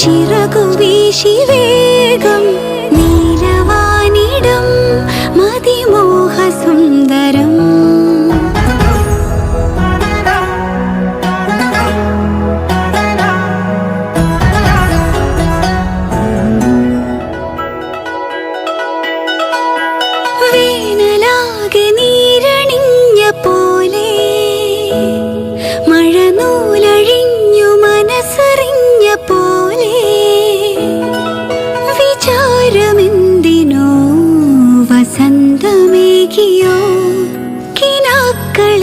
ചിറകു വീശി വേഗം നീലവാനിടം മതിമോഹ സുന്ദരം വേനലാകെ നീ നൽകിയോ കിനാക്കൾ